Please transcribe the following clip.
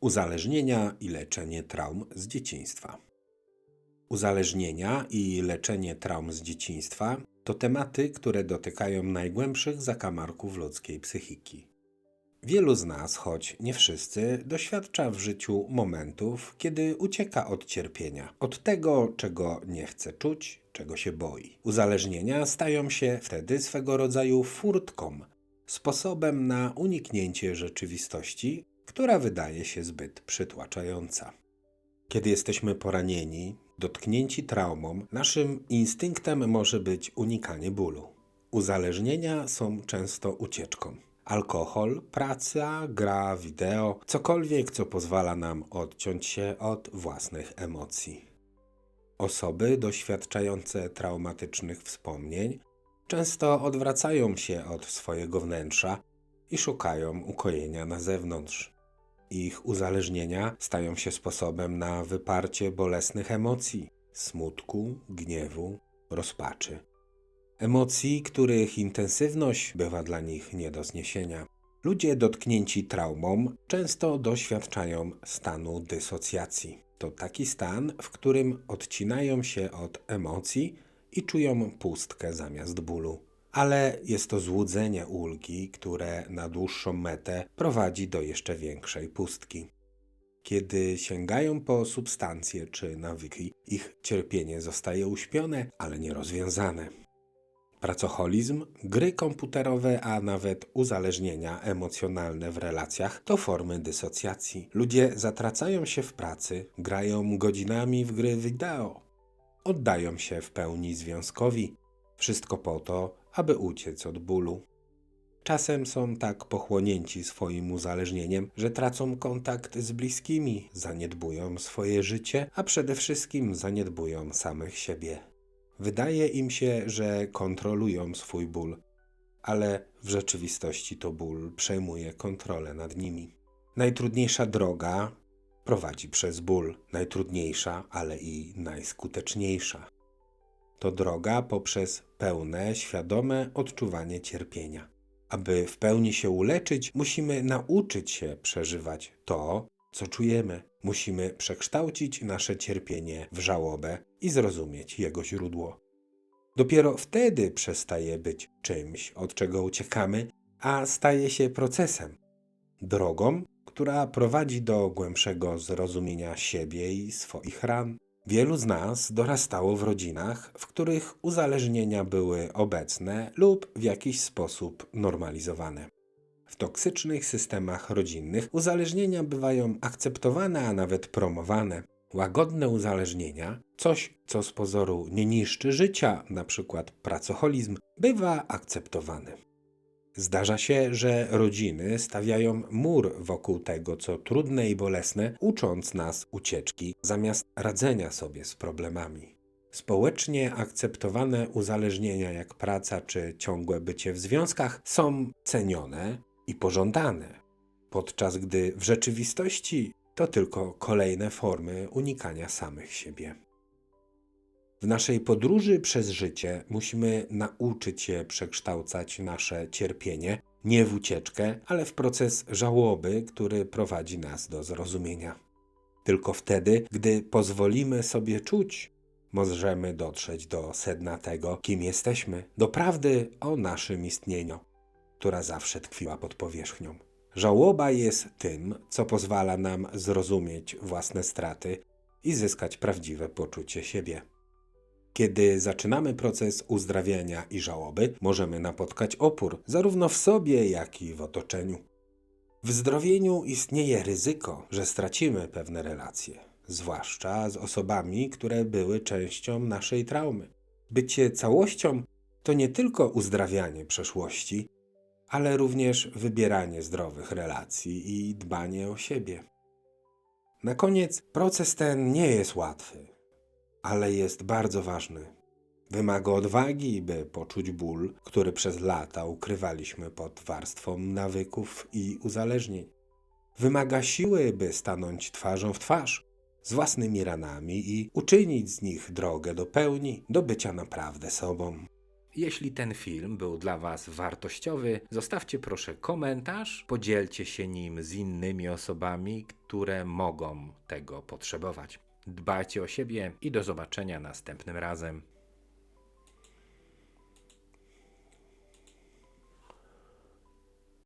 Uzależnienia i leczenie traum z dzieciństwa. Uzależnienia i leczenie traum z dzieciństwa to tematy, które dotykają najgłębszych zakamarków ludzkiej psychiki. Wielu z nas, choć nie wszyscy, doświadcza w życiu momentów, kiedy ucieka od cierpienia, od tego, czego nie chce czuć, czego się boi. Uzależnienia stają się wtedy swego rodzaju furtką, sposobem na uniknięcie rzeczywistości, która wydaje się zbyt przytłaczająca. Kiedy jesteśmy poranieni, dotknięci traumą, naszym instynktem może być unikanie bólu. Uzależnienia są często ucieczką. Alkohol, praca, gra, wideo, cokolwiek, co pozwala nam odciąć się od własnych emocji. Osoby doświadczające traumatycznych wspomnień często odwracają się od swojego wnętrza i szukają ukojenia na zewnątrz. Ich uzależnienia stają się sposobem na wyparcie bolesnych emocji smutku, gniewu, rozpaczy. Emocji, których intensywność bywa dla nich nie do zniesienia. Ludzie dotknięci traumą często doświadczają stanu dysocjacji. To taki stan, w którym odcinają się od emocji i czują pustkę zamiast bólu. Ale jest to złudzenie ulgi, które na dłuższą metę prowadzi do jeszcze większej pustki. Kiedy sięgają po substancje czy nawyki, ich cierpienie zostaje uśpione, ale nie rozwiązane. Pracoholizm, gry komputerowe, a nawet uzależnienia emocjonalne w relacjach to formy dysocjacji. Ludzie zatracają się w pracy, grają godzinami w gry wideo, oddają się w pełni związkowi. Wszystko po to, aby uciec od bólu. Czasem są tak pochłonięci swoim uzależnieniem, że tracą kontakt z bliskimi, zaniedbują swoje życie, a przede wszystkim zaniedbują samych siebie. Wydaje im się, że kontrolują swój ból, ale w rzeczywistości to ból przejmuje kontrolę nad nimi. Najtrudniejsza droga prowadzi przez ból, najtrudniejsza, ale i najskuteczniejsza. To droga poprzez pełne, świadome odczuwanie cierpienia. Aby w pełni się uleczyć, musimy nauczyć się przeżywać to, co czujemy. Musimy przekształcić nasze cierpienie w żałobę i zrozumieć jego źródło. Dopiero wtedy przestaje być czymś, od czego uciekamy, a staje się procesem, drogą, która prowadzi do głębszego zrozumienia siebie i swoich ran. Wielu z nas dorastało w rodzinach, w których uzależnienia były obecne lub w jakiś sposób normalizowane. W toksycznych systemach rodzinnych uzależnienia bywają akceptowane, a nawet promowane. Łagodne uzależnienia, coś co z pozoru nie niszczy życia, np. pracoholizm, bywa akceptowane. Zdarza się, że rodziny stawiają mur wokół tego, co trudne i bolesne, ucząc nas ucieczki zamiast radzenia sobie z problemami. Społecznie akceptowane uzależnienia jak praca czy ciągłe bycie w związkach są cenione i pożądane, podczas gdy w rzeczywistości to tylko kolejne formy unikania samych siebie. W naszej podróży przez życie musimy nauczyć się przekształcać nasze cierpienie nie w ucieczkę, ale w proces żałoby, który prowadzi nas do zrozumienia. Tylko wtedy, gdy pozwolimy sobie czuć, możemy dotrzeć do sedna tego, kim jesteśmy, do prawdy o naszym istnieniu, która zawsze tkwiła pod powierzchnią. Żałoba jest tym, co pozwala nam zrozumieć własne straty i zyskać prawdziwe poczucie siebie. Kiedy zaczynamy proces uzdrawiania i żałoby, możemy napotkać opór zarówno w sobie, jak i w otoczeniu. W zdrowieniu istnieje ryzyko, że stracimy pewne relacje, zwłaszcza z osobami, które były częścią naszej traumy. Bycie całością to nie tylko uzdrawianie przeszłości, ale również wybieranie zdrowych relacji i dbanie o siebie. Na koniec, proces ten nie jest łatwy ale jest bardzo ważny. Wymaga odwagi, by poczuć ból, który przez lata ukrywaliśmy pod warstwą nawyków i uzależnień. Wymaga siły, by stanąć twarzą w twarz z własnymi ranami i uczynić z nich drogę do pełni, do bycia naprawdę sobą. Jeśli ten film był dla Was wartościowy, zostawcie proszę komentarz, podzielcie się nim z innymi osobami, które mogą tego potrzebować. Dbajcie o siebie i do zobaczenia następnym razem.